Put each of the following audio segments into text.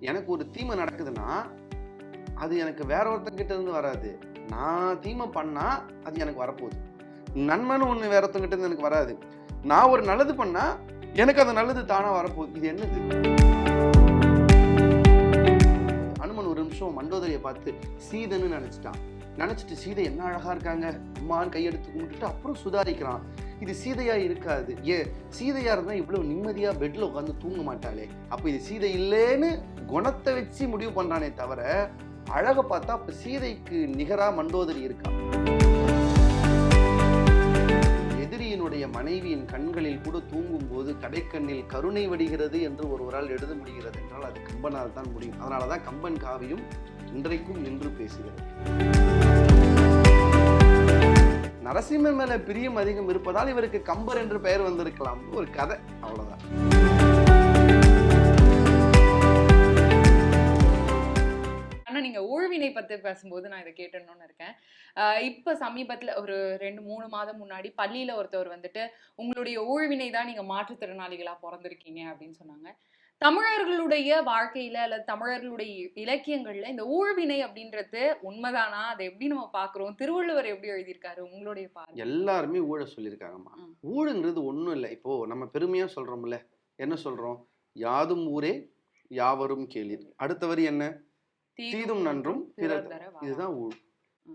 எனக்கு ஒரு தீமை நடக்குதுன்னா அது எனக்கு வேற ஒருத்தங்கிட்ட இருந்து வராது. நான் தீமை பண்ணால் அது எனக்கு வரப்போகுது. நன்மைன்னு ஒன்று வேற ஒருத்தங்கிட்ட இருந்து எனக்கு வராது. நான் ஒரு நல்லது பண்ணால் எனக்கு அந்த நல்லது தானாக வரப்போகுது. இது என்னது? அனுமன் ஒரு நிமிஷம் மண்டோதரியை பார்த்து சீதன்னு நினச்சிட்டான். நினச்சிட்டு சீதை என்ன அழகாக இருக்காங்க? அம்மான்னு கையெடுத்து கும்பிட்டுட்டு அப்புறம் சுதாரிக்கிறான். இது சீதையா இருக்காது. ஏ சீதையா இருந்தால் இவ்வளவு நிம்மதியா பெட்ல உட்காந்து தூங்க மாட்டாளே. அப்ப இது சீதை இல்லைன்னு குணத்தை வச்சு முடிவு பண்றானே தவிர அழக பார்த்தா அப்ப சீதைக்கு நிகரா மண்டோதரி இருக்கா? எதிரியினுடைய மனைவியின் கண்களில் கூட தூங்கும் போது கடைக்கண்ணில் கருணை வடிகிறது என்று ஒருவரால் எழுத முடிகிறது என்றால் அது கம்பனால் தான் முடியும். அதனாலதான் கம்பன் காவியம் இன்றைக்கும் நின்று பேசுகிறது. நரசிம்மன் மேல பிரியம் அதிகம் இருப்பதால் இவருக்கு கம்பர் என்று பெயர் வந்திருக்கலாம். ஒரு கதை அவ்வளவுதான். ஆனா நீங்க ஊழ்வினை பத்தி பேசும்போது நான் இதை கேட்டணும்னு இருக்கேன். இப்போ இப்ப சமீபத்துல ஒரு ரெண்டு மூணு மாதம் முன்னாடி பள்ளியில ஒருத்தவர் வந்துட்டு உங்களுடைய ஊழ்வினை தான் நீங்க மாற்றுத்திறனாளிகளா பிறந்திருக்கீங்க அப்படின்னு சொன்னாங்க. தமிழர்களுடைய வாழ்க்கையில அல்லது தமிழர்களுடைய இலக்கியங்கள்ல இந்த ஊழ்வினை அப்படின்றது உண்மைதானா? அதை எப்படி நம்ம பாக்குறோம் திருவள்ளுவர் எப்படி எழுதியிருக்காரு? உங்களுடைய பார்வை. எல்லாருமே ஊழ சொல்லியிருக்காங்கம்மா. ஊழுங்கிறது ஒண்ணும் இல்லை. இப்போ நம்ம பெருமையா சொல்றோம்ல. என்ன சொல்றோம்? யாதும் ஊரே யாவரும் கேளீர். அடுத்த வரி என்ன? தீதும் நன்றும். இதுதான் ஊழ்.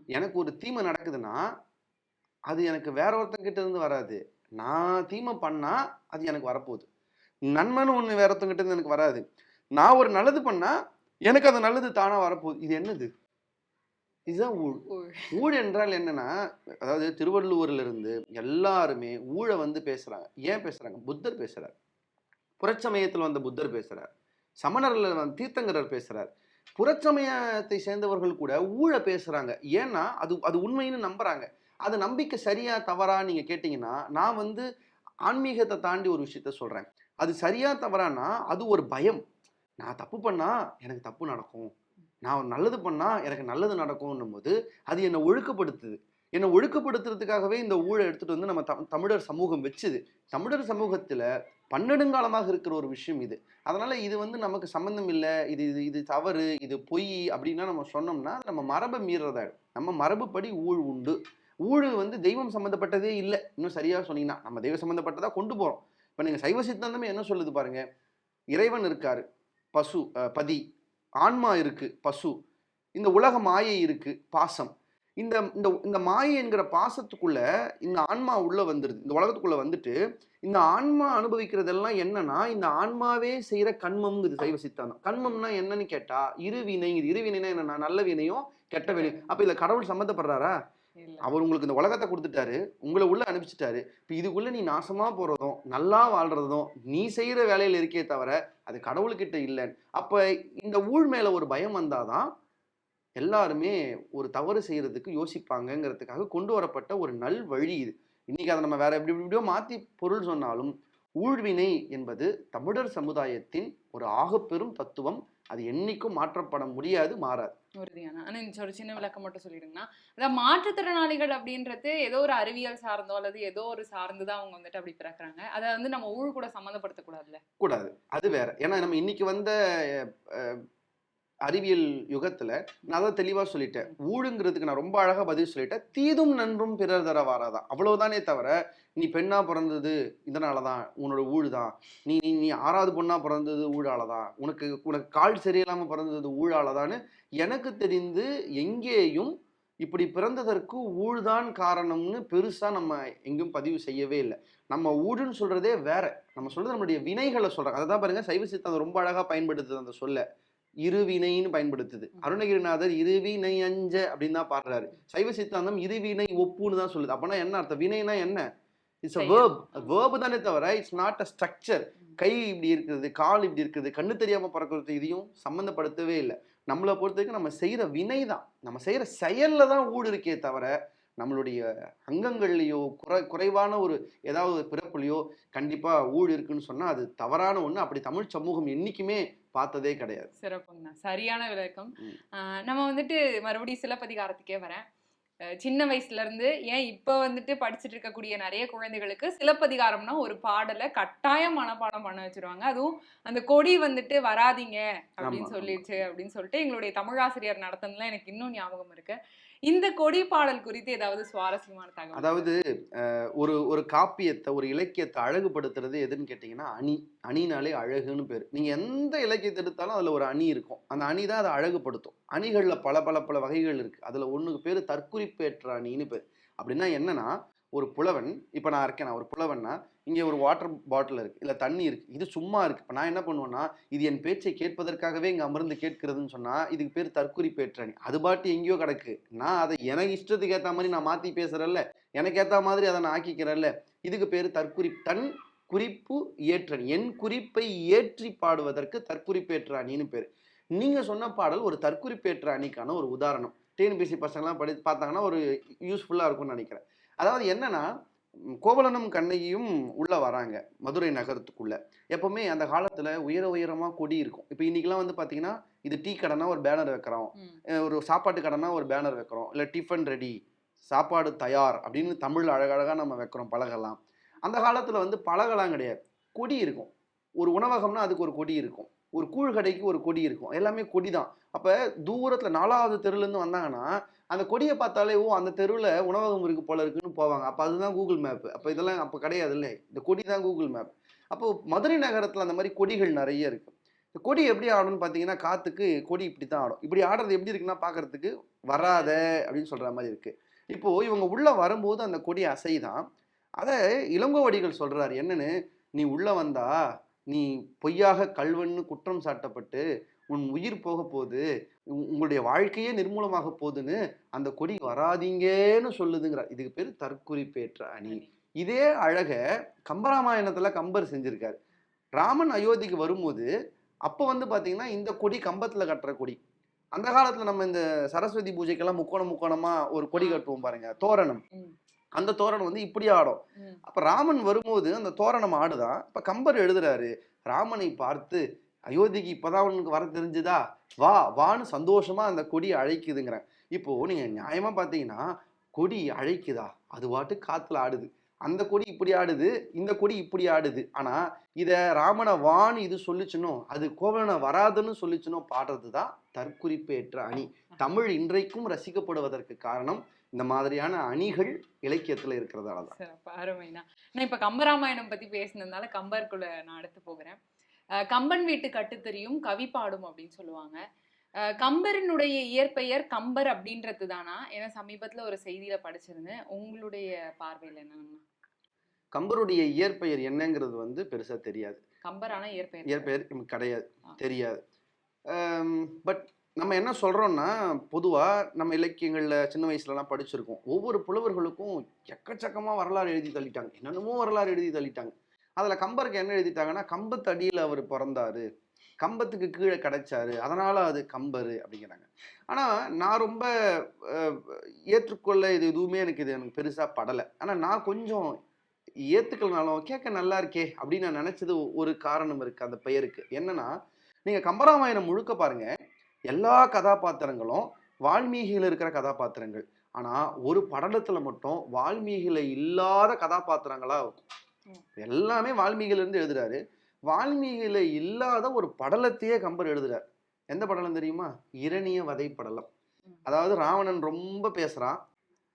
எனக்கு ஒரு தீமை நடக்குதுன்னா அது எனக்கு வேற ஒருத்தங்கிட்ட இருந்து வராது. நான் தீமை பண்ணா அது எனக்கு வரப்போகுது. நன்மைன்னு ஒண்ணு வேற ஒருத்தங்கிட்ட இருந்து எனக்கு வராது. நான் ஒரு நல்லது பண்ணா எனக்கு அந்த நல்லது தானா வரப்போகுது. இது என்னது? இதுதான் ஊழ். ஊழ். என்றால் என்னன்னா அதாவது திருவள்ளுவர்ல இருந்து எல்லாருமே ஊழ வந்து பேசுறாங்க. ஏன் பேசுறாங்க? புத்தர் பேசுறார். புறச்சமயத்தில் வந்த புத்தர் பேசுறார். சமணர்ல வந்து தீர்த்தங்கரர் பேசுறார். புறச்சமயத்தை சேர்ந்தவர்கள் கூட ஊழ பேசுறாங்க. ஏன்னா அது அது உண்மைன்னு நம்புறாங்க. அது நம்பிக்கை சரியா தவறா நீங்க கேட்டீங்கன்னா நான் வந்து ஆன்மீகத்தை தாண்டி ஒரு விஷயத்த சொல்றேன். அது சரியா தவறானா அது ஒரு பயம். நான் தப்பு பண்ணா எனக்கு தப்பு நடக்கும். நான் ஒரு நல்லது பண்ணா எனக்கு நல்லது நடக்கும்னும் போது அது என்னை ஒழுக்கப்படுத்துது என்னை ஒழுக்கப்படுத்துறதுக்காகவே இந்த ஊழை எடுத்துட்டு வந்து நம்ம தமிழர் சமூகம் வச்சுது. தமிழர் சமூகத்துல பன்னெடுங்காலமாக இருக்கிற ஒரு விஷயம் இது. அதனால இது வந்து நமக்கு சம்மந்தம் இல்லை. இது இது இது தவறு. இது பொய் அப்படின்னா நம்ம சொன்னோம்னா நம்ம மரபை மீறதாயிடும். நம்ம மரபுப்படி ஊழ் உண்டு. ஊழல் வந்து தெய்வம் சம்மந்தப்பட்டதே இல்லை. இன்னும் சரியாக சொன்னீங்கன்னா நம்ம தெய்வம் சம்மந்தப்பட்டதாக கொண்டு போகிறோம் இப்போ நீங்கள் சைவ சித்தாந்தமே என்ன சொல்லுது பாருங்க? இறைவன் இருக்கார் பசு பதி. ஆன்மா இருக்கு பசு. இந்த உலக மாயை இருக்கு பாசம். இந்த இந்த இந்த மாயை என்கிற பாசத்துக்குள்ள இந்த ஆன்மா உள்ள வந்துருது. இந்த உலகத்துக்குள்ள வந்துட்டு இந்த ஆன்மா அனுபவிக்கிறதெல்லாம் என்னன்னா இந்த ஆன்மாவே செய்யற கண்மம்ங்குது சைவ சித்தாந்தம். கண்மம்னா என்னன்னு கேட்டா இருவினை. இது இருவினைனா என்னன்னா நல்ல வினையும் கெட்ட வினையும். அப்ப இதுல கடவுள் சம்மந்தப்படுறாரா? அவர் உங்களுக்கு இந்த உலகத்தை கொடுத்துட்டாரு உங்களை உள்ள அனுப்பிச்சிட்டாரு. இப்போ இதுக்குள்ள நீ நாசமா போறதும் நல்லா வாழ்றதும் நீ செய்யற வேலையில இருக்கே தவிர அது கடவுள்கிட்ட இல்லைன்னு. அப்ப இந்த ஊழ் மேல ஒரு பயம் வந்தாதான் எல்லாருமே ஒரு தவறு செய்யறதுக்கு யோசிப்பாங்கங்கிறதுக்காக கொண்டு வரப்பட்ட ஒரு நல் வழி இது. இன்னைக்கு அதை நம்ம வேற எப்படி எப்படியோ மாத்தி பொருள் சொன்னாலும் ஊழ்வினை என்பது தமிழர் சமுதாயத்தின் ஒரு ஆகப்பெரும் தத்துவம். அது என்னைக்கும் மாற்றப்பட முடியாது மாறாது. உறுதியான. ஆனா இந்த ஒரு சின்ன விளக்கம் மட்டும் சொல்லிடுங்கன்னா அதான் மாற்றுத்திறனாளிகள் அப்படின்றது ஏதோ ஒரு அறிவியல் சார்ந்தோ அல்லது ஏதோ ஒரு சார்ந்துதான் அவங்க வந்துட்டு அப்படி பிறக்குறாங்க. அதை வந்து நம்ம ஊழ் கூட சம்மந்தப்படுத்த கூடாதுல்ல கூடாது. அது வேற. ஏன்னா நம்ம இன்னைக்கு வந்த அறிவியல் யுகத்துல நான் அதை தெளிவா சொல்லிட்டேன். ஊழுங்கிறதுக்கு நான் ரொம்ப அழகா பதில் சொல்லிட்டேன். தீதும் நன்றும் பிறர் தர வாராதான் அவ்வளவுதானே தவிர நீ பெண்ணா பிறந்தது இதனாலதான் உன்னோட ஊழ் தான் நீ நீ நீ ஆறாவது பொண்ணா பிறந்தது ஊழாலதான் உனக்கு உனக்கு கால் சரியில்லாம பிறந்தது ஊழாலதான்னு எனக்கு தெரிந்து எங்கேயும் இப்படி பிறந்ததற்கு ஊழ்தான் காரணம்னு பெருசா நம்ம எங்கேயும் பதிவு செய்யவே இல்லை. நம்ம ஊடுன்னு சொல்றதே வேற. நம்ம சொல்றது நம்மளுடைய வினைகளை சொல்றாங்க. அதை தான் பாருங்க சைவ சித்தம் ரொம்ப அழகா பயன்படுத்துது அந்த சொல்ல. இருவினைன்னு பயன்படுத்துது. அருணகிரிநாதர் இருவினை அஞ்ச அப்படின்னு தான் பாடுறாரு. சைவ சித்தாந்தம் இருவினை ஒப்புன்னு தான் சொல்லுது. அப்பனா என்ன அர்த்தம்? வினைனா என்ன? It's a. வேர்ப் வேர்பு தானே தவிர இட்ஸ் நாட் அ ஸ்ட்ரக்சர் கை இப்படி இருக்குது கால் இப்படி இருக்குது கண்ணு தெரியாம பறக்கிறது இதையும் சம்மந்தப்படுத்தவே இல்லை. நம்மளை பொறுத்த வரைக்கும் நம்ம செய்யற வினை தான் நம்ம செய்யற செயல்ல தான் ஊடு இருக்கே தவிர நம்மளுடைய அங்கங்கள்லையோ குறை குறைவான ஒரு ஏதாவது ஒரு பிறப்புலையோ கண்டிப்பா ஊழ் இருக்குன்னு சொன்னா அது தவறான ஒண்ணு. அப்படி தமிழ் சமூகம் என்னைக்குமே பார்த்ததே கிடையாது. சிறப்புங்கண்ணா சரியான விளக்கம். நம்ம வந்துட்டு மறுபடியும் சிலப்பதிகாரத்துக்கே வரேன். சின்ன வயசுல இருந்து ஏன் இப்ப வந்துட்டு படிச்சுட்டு இருக்கக்கூடிய நிறைய குழந்தைகளுக்கு சிலப்பதிகாரம்னா ஒரு பாடலை கட்டாயம் மனப்பாடம் பண்ண வச்சிருவாங்க. அதுவும் அந்த கொடி வந்துட்டு வராதீங்க அப்படின்னு சொல்லிடுச்சு அப்படின்னு சொல்லிட்டு எங்களுடைய தமிழாசிரியர் நடத்தினதுலாம் எனக்கு இன்னும் ஞாபகம் இருக்கு. இந்த கொடி பாடல் குறித்து ஏதாவது சுவாரஸ்யமான தகவல் அதாவது ஒரு ஒரு காப்பியத்தை ஒரு இலக்கியத்தை அழகுபடுத்துறது எதுன்னு கேட்டிங்கன்னா அணி அணினாலே அழகுன்னு பேர். நீங்கள் எந்த இலக்கியத்தை எடுத்தாலும் அதில் ஒரு அணி இருக்கும். அந்த அணி தான் அதை அழகுபடுத்தும். அணிகளில் பல பல பல வகைகள் இருக்குது அதில் ஒன்றுக்கு பேர் தற்குறிப்பேற்ற அணின்னு பேர். அப்படின்னா என்னன்னா ஒரு புலவன் இப்போ நான் இருக்கேன் நான் ஒரு புலவன்னா இங்கே ஒரு வாட்டர் பாட்டில் இருக்குது இல்லை தண்ணி இருக்குது இது சும்மா இருக்குது இப்போ நான் என்ன பண்ணுவேன்னா இது என் பேச்சை கேட்பதற்காகவே இங்கே அமர்ந்து கேட்கிறதுன்னு சொன்னால் இதுக்கு பேர் தற்குறிப்பேற்ற அணி அது பாட்டு எங்கேயோ கிடக்கு. நான் அதை எனக்கு இஷ்டத்துக்கு ஏற்ற மாதிரி நான் மாற்றி பேசுகிறேன்ல எனக்கு ஏற்ற மாதிரி அதை நான் ஆக்கிக்கிறேன்ல இதுக்கு பேர் தற்குறி தன் குறிப்பு ஏற்றணி. என் குறிப்பை ஏற்றி பாடுவதற்கு தற்குறிப்பேற்ற அணின்னு பேர். நீங்கள் சொன்ன பாடல் ஒரு தற்குறிப்பேற்ற அணிக்கான ஒரு உதாரணம். டிஎன்பிசி பசங்களாம் படி பார்த்தாங்கன்னா ஒரு யூஸ்ஃபுல்லாக இருக்கும்னு நினைக்கிறேன். அதாவது என்னன்னா கோவலனும் கண்ணகியும் உள்ள வராங்க மதுரை நகரத்துக்குள்ள. எப்பவுமே அந்த காலத்துல உயர உயரமா கொடி இருக்கும். இப்போ இன்னைக்கெல்லாம் வந்து பாத்தீங்கன்னா இது டீ கடைனா ஒரு பேனர் வைக்கிறோம். ஒரு சாப்பாட்டு கடைனா ஒரு பேனர் வைக்கிறோம். இல்லை டிஃபன் ரெடி சாப்பாடு தயார் அப்படின்னு தமிழ் அழகழகா நம்ம வைக்கிறோம் பலகெல்லாம். அந்த காலத்துல வந்து பலகெல்லாம் கிடையாது. கொடி இருக்கும். ஒரு உணவகம்னா அதுக்கு ஒரு கொடி இருக்கும். ஒரு கூழ்கடைக்கு ஒரு கொடி இருக்கும். எல்லாமே கொடி தான் அப்போ தூரத்தில் நாலாவது தெருவுலேருந்து வந்தாங்கன்னா அந்த கொடியை பார்த்தாலே ஓ அந்த தெருவில் உணவகம் இருக்கு போல இருக்குன்னு போவாங்க. அப்போ அதுதான் கூகுள் மேப் அப்போ இதெல்லாம் அப்போ கிடையாது இல்லை இந்த கொடி தான் கூகுள் மேப் அப்போ மதுரை நகரத்தில் அந்த மாதிரி கொடிகள் நிறைய இருக்கு. இந்த கொடி எப்படி ஆடும்னு பார்த்தீங்கன்னா காற்றுக்கு கொடி இப்படி தான் ஆடும். இப்படி ஆடுறது எப்படி இருக்குன்னா பார்க்கறதுக்கு வராத அப்படின்னு சொல்கிற மாதிரி இருக்குது இப்போது இவங்க உள்ளே வரும்போது அந்த கொடி அசைதான். அதை இளங்கோவடிகள் சொல்கிறார் என்னன்னு? நீ உள்ளே வந்தா நீ பொய்யாக கல்வன்னு குற்றம் சாட்டப்பட்டு உன் உயிர் போக போகுது உங்களுடைய வாழ்க்கையே நிர்மூலமாக போகுதுன்னு அந்த கொடி வராதீங்கன்னு சொல்லுதுங்கிறார். இதுக்கு பேர் தற்குறிப்பேற்ற அணி. இதே அழக கம்பராமாயணத்துல கம்பர் செஞ்சிருக்காரு. ராமன் அயோத்திக்கு வரும்போது அப்போ வந்து பாத்தீங்கன்னா இந்த கொடி கம்பத்துல கட்டுற கொடி. அந்த காலத்துல நம்ம இந்த சரஸ்வதி பூஜைக்கெல்லாம் முக்கோணம் முக்கோணமா ஒரு கொடி கட்டுவோம் பாருங்க தோரணம். அந்த தோரணம் வந்து இப்படி ஆடும். அப்ப ராமன் வரும்போது அந்த தோரணம் ஆடுதான் இப்ப கம்பர் எழுதுறாரு ராமனை பார்த்து அயோத்திக்கு இப்போதான் உனக்கு வர தெரிஞ்சுதா? வா வான்னு சந்தோஷமா அந்த கொடி அழைக்குதுங்கிறேன். இப்போ நீங்க நியாயமா பாத்தீங்கன்னா கொடி அழைக்குதா? அது பாட்டு காத்துல ஆடுது. அந்த கொடி இப்படி ஆடுது இந்த கொடி இப்படி ஆடுது. ஆனா இத ராமனை வான்னு இது சொல்லிச்சுனோ அது கோவலனை வராதுன்னு சொல்லிச்சுனோ பாடுறது தான் தற்குறிப்பேற்ற அணி. தமிழ் இன்றைக்கும் ரசிக்கப்படுவதற்கு காரணம் இந்த மாதிரியான அணிகள் இலக்கியத்துல இருக்கிறதால தான் சிறப்பு அருமைனா நான் இப்ப கம்பராமாயணம் பத்தி பேசினதுனால கம்பருக்குள்ள நான் அடுத்து போகிறேன். கம்பன் வீட்டு கட்டுத்தறியும் கவி பாடும் அப்படின்னு சொல்லுவாங்க. கம்பரினுடைய இயற்பெயர் கம்பர் அப்படின்றது தானா ஏன்னா சமீபத்துல ஒரு செய்தியில படிச்சிருந்தேன். உங்களுடைய பார்வையில என்னன்னா கம்பருடைய இயற்பெயர் என்னங்கிறது வந்து பெருசா தெரியாது. கம்பர் ஆனா இயற்பெயர் இயற்பெயர் நமக்கு கிடையாது. தெரியாது. பட் நம்ம என்ன சொல்றோம்னா பொதுவா நம்ம இலக்கியங்கள்ல சின்ன வயசுலலாம் படிச்சிருக்கோம். ஒவ்வொரு புலவர்களுக்கும் எக்கச்சக்கமா வரலாறு எழுதி தள்ளிட்டாங்க. என்னென்னமோ வரலாறு எழுதி தள்ளிட்டாங்க. அதில் கம்பருக்கு என்ன எழுதிட்டாங்கன்னா கம்பத்து அடியில் அவர் பிறந்தாரு. கம்பத்துக்கு கீழே கிடைச்சாரு. அதனால் அது கம்பரு அப்படிங்கிறாங்க. ஆனால் நான் ரொம்ப ஏற்றுக்கொள்ள இது எதுவுமே எனக்கு இது எனக்கு பெருசாக படலை. ஆனால் நான் கொஞ்சம் ஏற்றுக்கலனாலும் கேட்க நல்லா இருக்கே அப்படின்னு நான் நினச்சது ஒரு காரணம் இருக்குது அந்த பெயருக்கு. என்னன்னா நீங்கள் கம்பராமாயணம் முழுக்க பாருங்கள் எல்லா கதாபாத்திரங்களும் வால்மீகியில் இருக்கிற கதாபாத்திரங்கள். ஆனால் ஒரு படலத்தில் மட்டும் வால்மீகியில் இல்லாத கதாபாத்திரங்களாக இருக்கும் எல்லாமே வால்மீகிலிருந்து எழுதுறாரு. வால்மீகியில இல்லாத ஒரு படலத்தையே கம்பர் எழுதுறார். எந்த படலம் தெரியுமா? இரணிய வதை படலம். அதாவது ராவணன் ரொம்ப பேசுறான்.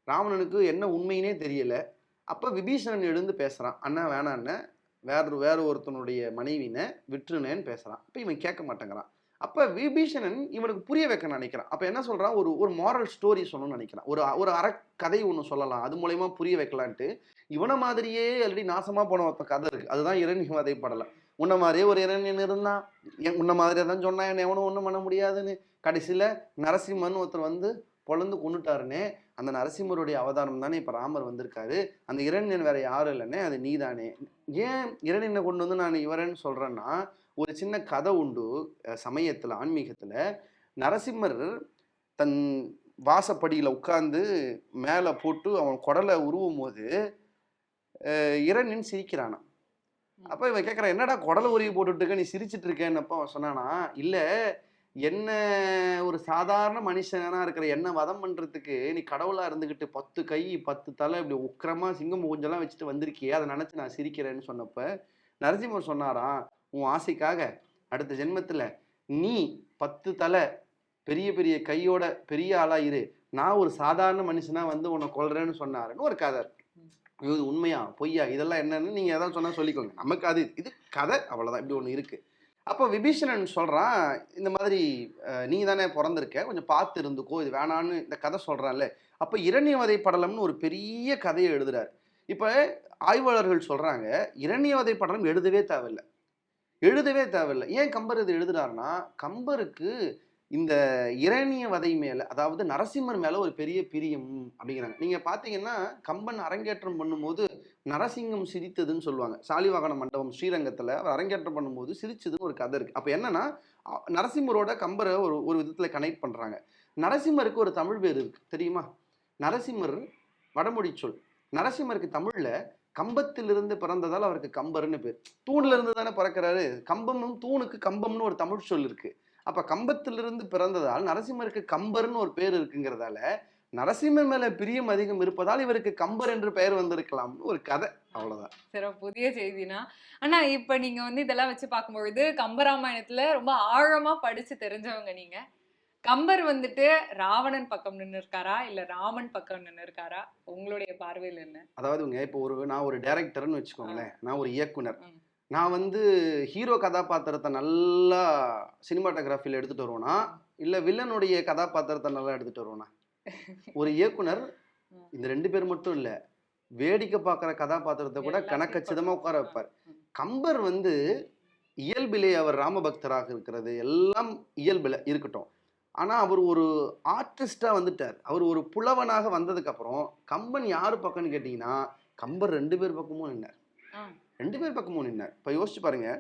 ராவணனுக்கு என்ன உண்மையினே தெரியல. அப்ப விபீஷணன் எழுந்து பேசுறான். அண்ணா வேணாம் அண்ணன் வேற வேற ஒருத்தனுடைய மனைவினை விட்டுருனேன்னு பேசுறான். இப்போ இவன் கேட்க மாட்டேங்கிறான். அப்போ விபீஷணன் இவனுக்கு புரிய வைக்க நினைக்கிறான். அப்போ என்ன சொல்கிறான் ஒரு ஒரு மாரல் ஸ்டோரி சொல்லணும்னு நினைக்கிறான். ஒரு ஒரு அறக்கதை ஒன்று சொல்லலாம். அது மூலயமா புரிய வைக்கலான்ட்டு இவனை மாதிரியே ஆல்ரெடி நாசமாக போன ஒருத்தன் கதை இருக்குது அதுதான் இரண் வதை படலம் உன்ன மாதிரியே ஒரு இரணியன் இருந்தான். என் உன்ன மாதிரியே தான் சொன்னான் என்ன எவனும் ஒன்றும் பண்ண முடியாதுன்னு. கடைசியில் நரசிம்மன் ஒருத்தர் வந்து பொழந்து கொண்டுட்டாருன்னே அந்த நரசிம்மருடைய அவதாரம் தானே இப்போ ராமர் வந்திருக்காரு. அந்த இரணியன் வேற யாரும் இல்லைன்னே அது நீதானே. ஏன் இரணியனை கொண்டு வந்து நான் இவரேன்னு சொல்கிறேன்னா ஒரு சின்ன கதை உண்டு சமயத்துல ஆன்மீகத்துல. நரசிம்மர் தன் வாசப்படியில உட்கார்ந்து மேலே போட்டு அவன் குடலை உருவும் போது அஹ் இரணியன் சிரிக்கிறானாம் அப்ப இவன் கேட்கறான் என்னடா குடலை உருவி போட்டுட்டு நீ சிரிச்சிட்டு இருக்கேன்னப்ப அவன் சொன்னானா இல்ல என்ன ஒரு சாதாரண மனுஷனா இருக்கிற என்ன வதம் பண்றதுக்கு நீ கடவுளா இருந்துகிட்டு பத்து கை பத்து தலை இப்படி உக்கிரமா சிங்கம் மூஞ்செல்லாம் வச்சுட்டு வந்திருக்கியே அதை நினைச்சு நான் சிரிக்கிறேன்னு சொன்னப்ப நரசிம்மர் சொன்னாராம் உன் ஆசைக்காக அடுத்த ஜென்மத்தில் நீ பத்து தலை பெரிய பெரிய கையோட பெரிய ஆளா இரு. நான் ஒரு சாதாரண மனுஷனா வந்து உன்னை கொள்றேன்னு சொன்னாருன்னு ஒரு கதை இருக்கு. இது உண்மையா? பொய்யா? இதெல்லாம் என்னன்னு நீங்க ஏதாவது சொன்னா சொல்லிக்கோங்க. நமக்கு அது இது கதை அவ்வளவுதான். இப்படி ஒண்ணு இருக்கு. அப்போ விபீஷணன் சொல்றான் இந்த மாதிரி நீ தானே பிறந்திருக்க கொஞ்சம் பார்த்து இருந்துக்கோ இது வேணான்னு இந்த கதை சொல்றான்ல. அப்போ இரண்யவதை படலம்னு ஒரு பெரிய கதையை எழுதுறாரு. இப்போ ஆய்வாளர்கள் சொல்றாங்க இரணியவதை படலம் எழுதவே தேவையில்லை. எழுதவே தேவையில்லை. ஏன் கம்பர் இது எழுதுறாருன்னா கம்பருக்கு இந்த இரணிய வதை மேலே அதாவது நரசிம்மர் மேலே ஒரு பெரிய பிரியம் அப்படிங்கிறாங்க. நீங்கள் பார்த்தீங்கன்னா கம்பன் அரங்கேற்றம் பண்ணும்போது நரசிங்கம் சிரித்ததுன்னு சொல்லுவாங்க. சாலிவாகன மண்டபம் ஸ்ரீரங்கத்தில் அவர் அரங்கேற்றம் பண்ணும்போது சிரிச்சதுன்னு ஒரு கதை இருக்குது அப்போ என்னன்னா நரசிம்மரோட கம்பரை ஒரு ஒரு விதத்தில் கனெக்ட் பண்ணுறாங்க நரசிம்மருக்கு ஒரு தமிழ் பேர் இருக்குது தெரியுமா? நரசிம்மர் வடமொழி சொல். நரசிம்மருக்கு தமிழில் கம்பத்திலிருந்து பிறந்ததால் அவருக்கு கம்பர்னு பேர். தூண்ல இருந்து தானே பிறக்கிறாரு. கம்பமும் தூணுக்கு கம்பம்னு ஒரு தமிழ் சொல் இருக்கு. அப்ப கம்பத்திலிருந்து பிறந்ததால் நரசிம்மருக்கு கம்பர்னு ஒரு பேர் இருக்குங்கிறதால நரசிம்மர் மேல பிரியம் அதிகம் இருப்பதால் இவருக்கு கம்பர் என்று பெயர் வந்திருக்கலாம்னு ஒரு கதை. அவ்வளவுதான். சரி புதிய செய்தினா. ஆனா இப்ப நீங்க வந்து இதெல்லாம் வச்சு பார்க்கும்பொழுது கம்பராமாயணத்துல ரொம்ப ஆழமா படிச்சு தெரிஞ்சவங்க நீங்க. கம்பர் வந்துட்டு ராவணன் பக்கம் நின்னு இருக்காரா இல்ல ராமன் பக்கம் நின்னு இருக்காரா உங்களுடைய பார்வையில் என்ன? அதாவதுங்க இப்போ ஒரு நான் ஒரு டைரக்டர்னு வச்சுக்கோங்களேன். நான் ஒரு இயக்குனர். நான் வந்து ஹீரோ கதாபாத்திரத்தை நல்லா சினிமாட்டோகிராஃபியில் எடுத்துட்டு வருவேனா? இல்ல வில்லனுடைய கதாபாத்திரத்தை நல்லா எடுத்துட்டு வருவேனா? ஒரு இயக்குனர். இந்த ரெண்டு பேர் மட்டும் இல்ல வேடிக்கை பார்க்குற கதாபாத்திரத்தை கூட எல்லாத்தையும் கணக்கச்சிதமா உட்கார. வைப்பார். கம்பர் வந்து இயல்பிலே அவர் ராமபக்தராக இருக்கிறது. எல்லாம் இயல்பில் இருக்கட்டும். ஆனா அவர் ஒரு ஆர்டிஸ்டா வந்துட்டார். அவர் ஒரு புலவனாக வந்ததுக்கு அப்புறம் கம்பன் யாரு பக்கம்னு கேட்டீங்கன்னா கம்பர் ரெண்டு பேர் பக்கமும் நின்னார். ரெண்டு பேர் பக்கமும் நின்னார். இப்ப யோசிச்சு பாருங்க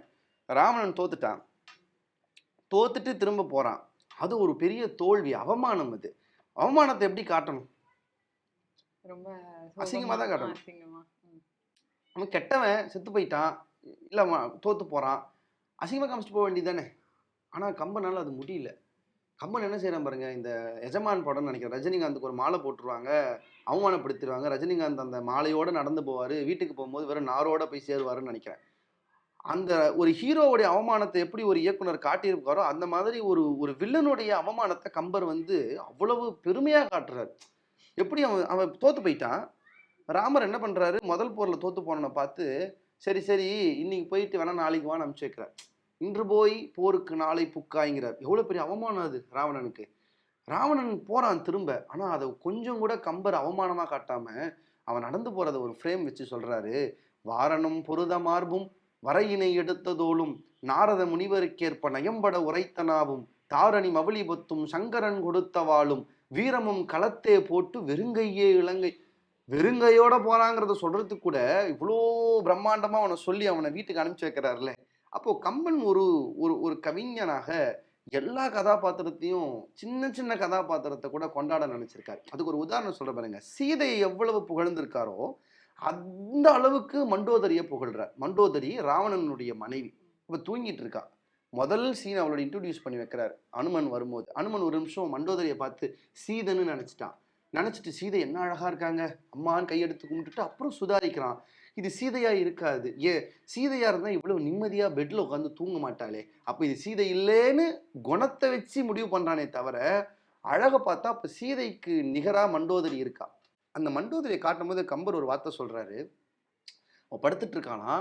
ராவணன் தோத்துட்டான். தோத்துட்டு திரும்ப போறான். அது ஒரு பெரிய தோல்வி அவமானம் அது. அவமானத்தை எப்படி காட்டணும்? ரொம்ப அசிங்கமா தான் காட்டணும். அவன் கெட்டவன் செத்து போயிட்டான் இல்ல அவன் தோத்து போறான். அசிங்கமா காமிச்சிட்டு போக வேண்டியதானே ஆனா கம்பனால அது முடியல. கம்பன் என்ன செய்யறான் பாருங்க இந்த எஜமான் படம்னு நினைக்கிறேன். ரஜினிகாந்துக்கு ஒரு மாலை போட்டுருவாங்க அவமானப்படுத்திடுவாங்க. ரஜினிகாந்த் அந்த மாலையோட நடந்து போவார். வீட்டுக்கு போகும்போது வெறும் நாரோட போய் சேருவாருன்னு நினைக்கிறேன். அந்த ஒரு ஹீரோவுடைய அவமானத்தை எப்படி ஒரு இயக்குனர் காட்டியிருக்காரோ அந்த மாதிரி ஒரு ஒரு வில்லனுடைய அவமானத்தை கம்பர் வந்து அவ்வளவு பெருமையாக காட்டுறாரு. எப்படி அவன் அவன் தோத்து போயிட்டான்? ராமர் என்ன பண்ணுறாரு முதல் போரில் தோத்து போனனை பார்த்து சரி சரி இன்னைக்கு போயிட்டு வேணா நாளைக்கு வான்னு அனுப்பிச்சு வைக்கிறார். இன்று போய் போருக்கு நாளை புக்காய்ங்கிறார். எவ்வளோ பெரிய அவமானம் அது ராவணனுக்கு. ராவணன் போகிறான் திரும்ப. ஆனால் அதை கொஞ்சம் கூட கம்பர் அவமானமாக காட்டாமல் அவன் நடந்து போகிறத ஒரு ஃப்ரேம் வச்சு சொல்கிறாரு வாரணம் பொருத மார்பும் வரையினை எடுத்ததோளும் நாரத முனிவருக்கேற்ப நயம்பட உரைத்தனாவும் தாரணி மவளி பொத்தும் சங்கரன் கொடுத்த வாளும் வீரமும் களத்தே போட்டு வெறுங்கையே இலங்கை. வெறுங்கையோட போறாங்கிறத சொல்றதுக்கு கூட இவ்வளோ பிரம்மாண்டமா அவனை சொல்லி அவனை வீட்டுக்கு அனுப்பிச்சு வைக்கிறாருல்ல. அப்போது கம்பன் ஒரு ஒரு ஒரு கவிஞனாக எல்லா கதாபாத்திரத்தையும் சின்ன சின்ன கதாபாத்திரத்தை கூட கொண்டாட நினைச்சிருக்காரு. அதுக்கு ஒரு உதாரணம் சொல்ல பாருங்க. சீதையை எவ்வளவு புகழ்ந்திருக்காரோ அந்த அளவுக்கு மண்டோதரியை புகழ்றார். மண்டோதரி ராவணனுடைய மனைவி. இப்போ தூங்கிட்டு இருக்கா. முதல் சீன் அவளோட இன்ட்ரடியூஸ் பண்ணி வைக்கிறார். அனுமன் வரும்போது. அனுமன் ஒரு நிமிஷம் மண்டோதரியை பார்த்து சீதன்னு நினச்சிட்டான். நினச்சிட்டு சீதை என்ன அழகாக இருக்காங்க? அம்மான்னு கையெடுத்து கும்பிட்டுட்டு அப்புறம் சுதாரிக்கிறான். இது சீதையாக இருக்காது. ஏ சீதையாக இருந்தால் இவ்வளோ நிம்மதியாக பெட்டில் உட்காந்து தூங்க மாட்டாளே. அப்போ இது சீதை இல்லைன்னு குணத்தை வச்சு முடிவு பண்ணுறானே தவிர அழகை பார்த்தா அப்போ சீதைக்கு நிகராக மண்டோதரி இருக்கா? அந்த மண்டோதரியை காட்டும்போது கம்பர் ஒரு வார்த்தை சொல்கிறாரு அவன் படுத்துட்டு இருக்கானா?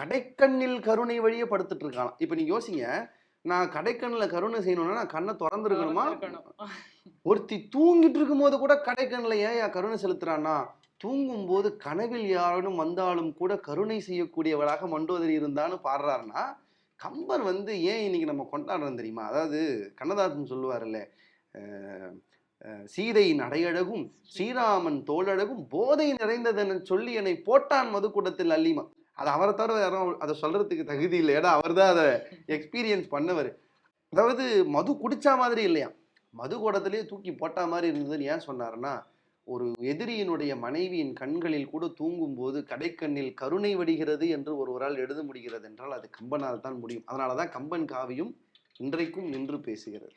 கடைக்கண்ணில் கருணை வழியே படுத்துட்டு இருக்கானா? இப்போ நீங்கள் யோசிங்க. நான் கடைக்கண்ணுல கருணை செய்யணும்னா நான் கண்ணை திறந்துருக்கணுமா. ஒருத்தி தூங்கிட்டு இருக்கும்போது கூட கடைக்கண்ணில் ஏன் கருணை செலுத்துறான்னா தூங்கும்போது கனவில் யாரும் வந்தாலும் கூட கருணை செய்யக்கூடியவளாக மண்டோதரி இருந்தான்னு பாடுறாருன்னா கம்பர் வந்து ஏன் இன்னைக்கு நம்ம கொண்டாடுறோம் தெரியுமா? அதாவது கண்ணதாசன் சொல்லுவார்ல அஹ், அஹ், சீதை நடையழகும் ஸ்ரீராமன் தோளழகும் போதை நிறைந்ததென சொல்லி என்னை போட்டான் மதுக்கூடத்தில் அல்லிமா. அது அவரை தவிர யாரும் அதை சொல்றதுக்கு தகுதி இல்லை. ஏன்னா அவர் தான் அதை எக்ஸ்பீரியன்ஸ் பண்ணவர். அதாவது மது குடிச்சா மாதிரி இல்லையா? மது குடத்திலேயே தூக்கி போட்டா மாதிரி இருந்ததுன்னு ஏன் சொன்னாருன்னா ஒரு எதிரியினுடைய மனைவியின் கண்களில் கூட தூங்கும்போது கடைக்கண்ணில் கருணை வடிகிறது என்று ஒருவரால் எழுத முடிகிறது என்றால் அது கம்பனால் தான் முடியும். அதனால தான் கம்பன் காவியும் இன்றைக்கும் நின்று பேசுகிறது.